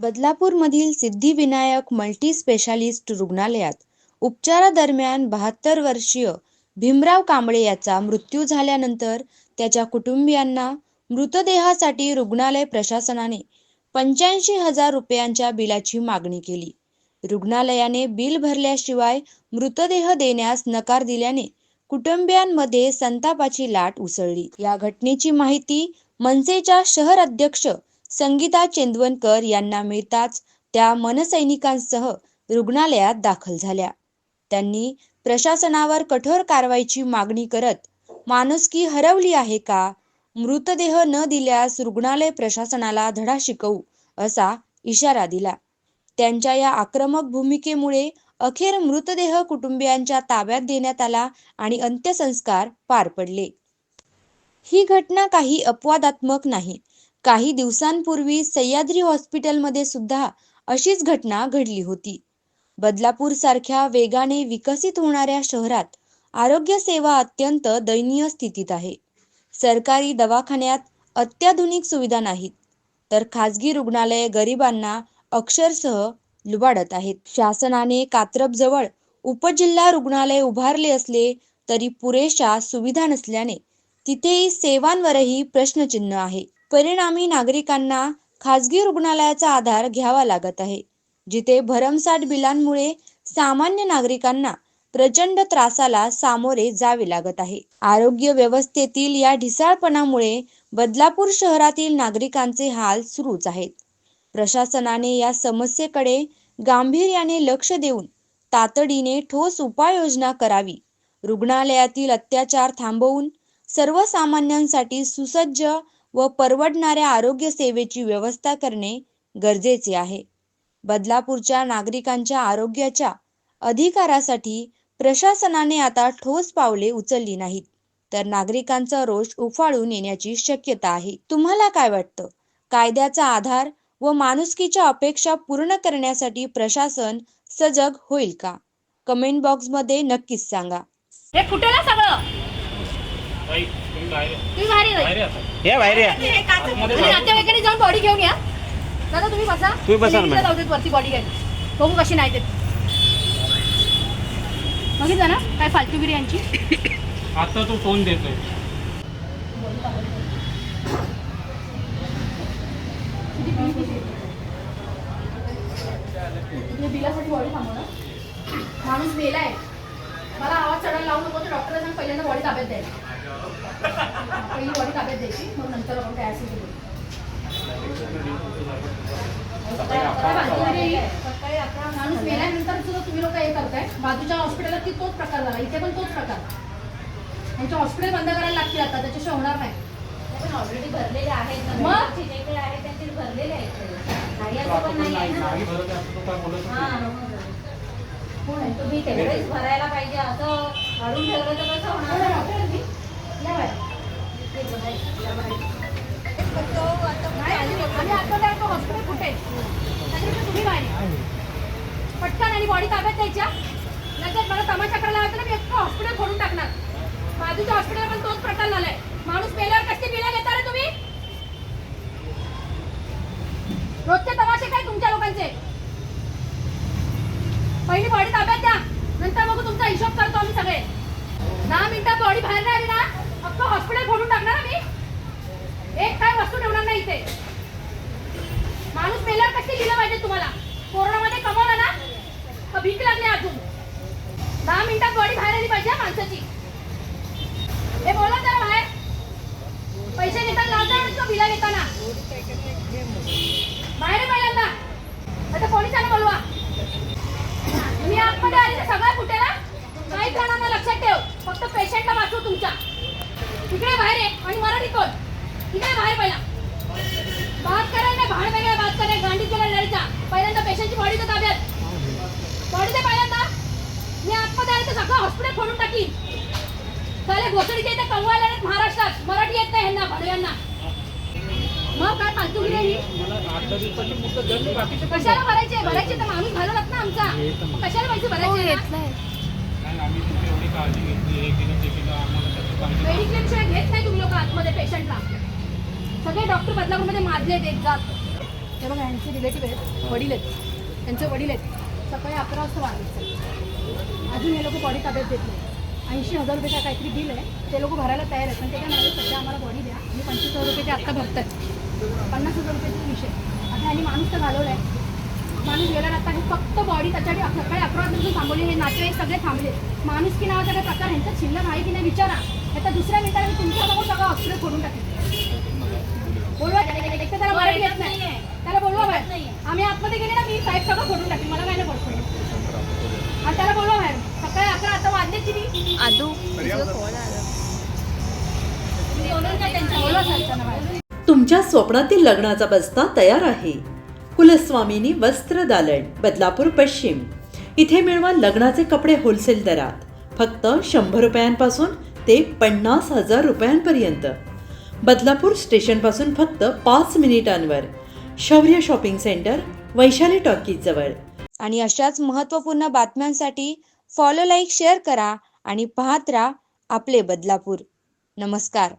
बदलापूरमधील Siddhivinayak multi specialist रुग्णालयात उपचारादरम्यान बहात्तर वर्षीय भीमराव कांबळे याचा मृत्यू झाल्यानंतर त्याच्या कुटुंबियांना मृतदेहासाठी रुग्णालय प्रशासनाने पंच्याऐंशी हजार रुपयांच्या बिलाची मागणी केली. रुग्णालयाने बिल भरल्याशिवाय मृतदेह देण्यास नकार दिल्याने कुटुंबियांमध्ये संतापाची लाट उसळली. या घटनेची माहिती मनसेच्या शहर अध्यक्ष संगीता चेंदवनकर यांना मिळताच त्या मनसैनिकांसह रुग्णालयात दाखल झाल्या. त्यांनी प्रशासनावर कठोर कारवाईची मागणी करत माणुसकी हरवली आहे का? मृतदेह न दिल्यास रुग्णालय प्रशासनाला धडा शिकवू असा इशारा दिला. त्यांच्या या आक्रमक भूमिकेमुळे अखेर मृतदेह कुटुंबियांच्या ताब्यात देण्यात आला आणि अंत्यसंस्कार पार पडले. ही घटना काही अपवादात्मक नाही काही दिवसांपूर्वी सह्याद्री हॉस्पिटलमध्ये सुद्धा अशीच घटना घडली होती. बदलापूर सारख्या वेगाने विकसित होणाऱ्या शहरात आरोग्य सेवा अत्यंत दयनीय स्थितीत आहे. सरकारी दवाखान्यात अत्याधुनिक सुविधा नाहीत तर खासगी रुग्णालये गरिबांना अक्षरशः लुबाडत आहेत. शासनाने कात्रपजवळ उपजिल्हा रुग्णालय उभारले असले तरी पुरेशा सुविधा नसल्याने तिथेही सेवांवरही प्रश्नचिन्ह आहे. परिणामी नागरिकांना खासगी रुग्णालयाचा आधार घ्यावा लागत आहे जिथे भरमसाठ बिलांमुळे सामान्य नागरिकांना प्रचंड त्रासाला सामोरे जावे लागत आहे. आरोग्य व्यवस्थेतील या ढिसाळपणामुळे बदलापूर शहरातील नागरिकांचे हाल सुरूच आहेत. प्रशासनाने या समस्येकडे गांभीर्याने लक्ष देऊन तातडीने ठोस उपाययोजना करावी रुग्णालयातील अत्याचार थांबवून सर्वसामान्यांसाठी सुसज्ज व परवडणाऱ्या आरोग्य सेवेची व्यवस्था करणे गरजेचे आहे. बदलापूरच्या नागरिकांच्या आरोग्याच्या अधिकारासाठी प्रशासनाने आता ठोस पावले उचलली नाहीत. तर नागरिकांचा रोष उफाळून येण्याची शक्यता आहे. तुम्हाला काय वाटतं? कायद्याचा आधार व माणुसकीच्या अपेक्षा पूर्ण करण्यासाठी प्रशासन सजग होईल का? कमेंट बॉक्समध्ये नक्कीच सांगा. हे फुटेल सगळं. तुम्ही बाहेर या. बाहेर या, बाहेर या. नातेवाईकांनी जाऊन बॉडी घेऊन या. दादा तुम्ही बसा. तुम्ही बसा ना, इकडे वरती बॉडी घ्यायला. बघू कशी नाही ते. बघितलं ना? काय फालतूगिरी यांची आता तो फोन देतोय. बिलासाठी बॉडी थांबवणार माणूस मेलाय. मला आवाज चढायला लावू नको तर डॉक्टरला सांग पहिल्यांदा बॉडी ताब्यात द्यायची पहिली बॉडी ताब्यात द्यायची मग नंतर आपण काय असेल माणूस मेल्यानंतर सुद्धा तुम्ही लोक हे करताय बाजूच्या हॉस्पिटलला की तोच प्रकार झाला इथे पण तोच प्रकार त्यांचे हॉस्पिटल बंद करायला लागतील आता त्याच्याशी होणार नाही पण ऑलरेडी भरलेले आहेत ना. मग? जे काही आहे त्यांचे भरलेले आहेत नाही असं पण नाही आहे ना. हा, तुम्ही तेवढेच भरायला पाहिजे असं काढून ठेवलं तर कसं होणार पटकन आणि बॉडी ताब्यात द्यायच्या लगेच मला तमाशा करायला हवं ना मी एक हॉस्पिटल खोडून टाकणार बाजूच्या हॉस्पिटल पण तोच प्रकार झालाय माणूस मेल्यावर कसली बिला घेता रे तुम्ही रोजचे तमाशे काय तुमच्या लोकांचे पहिली बॉडी ताब्यात द्या नंतर मग तुमचा हिशोब करतो आम्ही सगळे. दहा मिनिटात बॉडी बाहेर राहिली ना? तो हॉस्पिटल खोलून टाकणार आम्ही एक काय वस्तू ठेवणार नाही इथे. माणूस मेल्यावर कशी लिहिलं पाहिजे तुम्हाला कोरोनामध्ये कमवलं ना का भीक लागली अजून दहा मिनिटात बॉडी बाहेर आली पाहिजे हा माणसाची हे बोला जरा बाहेर पैसे घेताना लावता का बिला घेताना बाहेर आहे पहिल्यांदा आता पोलिसांना बोलवा तुम्ही आतमध्ये आले तर सगळं कुठे ना काही जणांना लक्षात ठेव फक्त पेशंटला वाचू तुमच्या तिकडे बाहेर आहे आणि मराठी कोण? तिकडे बाहेर पहिला. बात करायला भाड वेगळ्या बात करायला गांडी केला लढायचा पहिल्यांदा पेशंटची बॉडी तर ताब्यात. बॉडी ते पहिल्यांदा मी आतमध्ये आले तर सगळं हॉस्पिटल खोलून टाकी चालेल घोसडीच्या इथे कमवायला नाहीत महाराष्ट्रात. मराठी येत नाही ह्यांना भाडव्यांना. मग काय ही बाकीचे पण कशाला भरायचे? भरायचे तर माणूस घालवलात ना आमचा. कशाला पैसे भरायचे? ना? घेत नाही तुम्ही लोक आतमध्ये पेशंटला सगळे डॉक्टर बदलापूरमध्ये माजले एक जात. हे बघा यांचे रिलेटिव्ह आहेत वडील आहेत. त्यांचे वडील आहेत. सकाळी अकरा वाजता वाढले अजून हे लोक बॉडी ताब्यात देत नाही ऐंशी हजार रुपये काहीतरी बिल आहे. ते लोक भरायला तयार आहेत. पण ते काय म्हणजे सध्या आम्हाला बॉडी द्या. आणि पंचवीस हजार रुपये ते आत्ता भरतात पन्नास हजार रुपयाचा विषय आता यांनी माणूस तर घालवला आहे माणूस गेला आता हे फक्त बॉडी त्याच्यासाठी सकाळी अकरा वाजता थांबवले हे नातेवाईक सगळे थांबले माणूस की नावाचा काही प्रकार ह्यांचा शिल्लक आहे की नाही विचारा. आता दुसऱ्या मिनिटाला मी तुमच्यासमोर सगळं हॉस्पिटल बोलवा त्याला मराठी येत नाही. त्याला बोलवा बाहेर. आम्ही आतमध्ये गेले ना मी साहेब सगळं फोडून टाकेल मला काय नाही पडतो आणि त्याला बोलवा बाहेर. सकाळी अकरा आता वाजले किती? तुमच्या स्वप्नातील लग्नाचा बस्ता तयार आहे. कुलस्वामिनी वस्त्र दालन बदलापूर पश्चिम. इथे मिळवा लग्नाचे कपडे होलसेल दरात. फक्त शंभर रुपयांपासून ते पन्नास हजार रुपयांपर्यंत. बदलापूर स्टेशनपासून फक्त पाच मिनिटांवर. शौर्य शॉपिंग सेंटर वैशाली टॉकीज जवळ. आणि अशाच महत्त्वपूर्ण बातम्यांसाठी फॉलो लाईक शेअर करा आणि पाहत राहा आपले बदलापूर. नमस्कार.